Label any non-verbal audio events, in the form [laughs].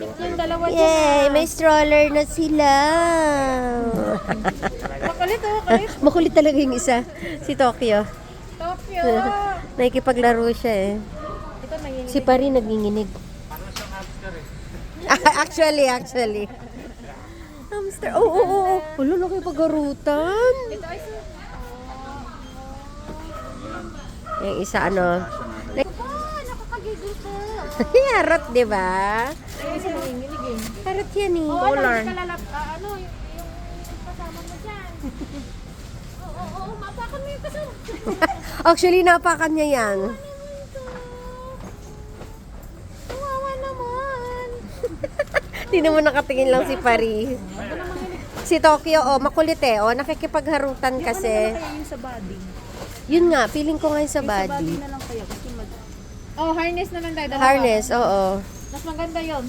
Yung dalawa. Yay! May stroller na sila. Makulit oh, makulit. [laughs] Makulit talaga yung isa. Si Tokyo. Tokyo. [laughs] Nakikipaglaro siya eh. Ito nanginginig. Si Pari naginginig. actually, actually. Hamster. Oo, oo, oo. Wala na kayo pagarutan. Ito ay. Yung isa ano. [laughs] Ah. Harot, di ba? Harot yan eh. Oo, ano, hindi ka lalap... ah, ano, yung, yung kasama mo dyan. Oo, oo, oo, mapakan mo yung kasama. [laughs] Actually, napakan niya yan. Kawawa naman. [laughs] Hindi naman nakatingin lang si Pari. Si Tokyo, oh, makulit eh. Oh, nakikipagharutan kasi. Kaya yung sa body. Yun nga, feeling ko nga yung sa Body body. na lang kaya kasi mag... Oh, harness naman tayo. dalawa. Harness, oo. Mas maganda yun.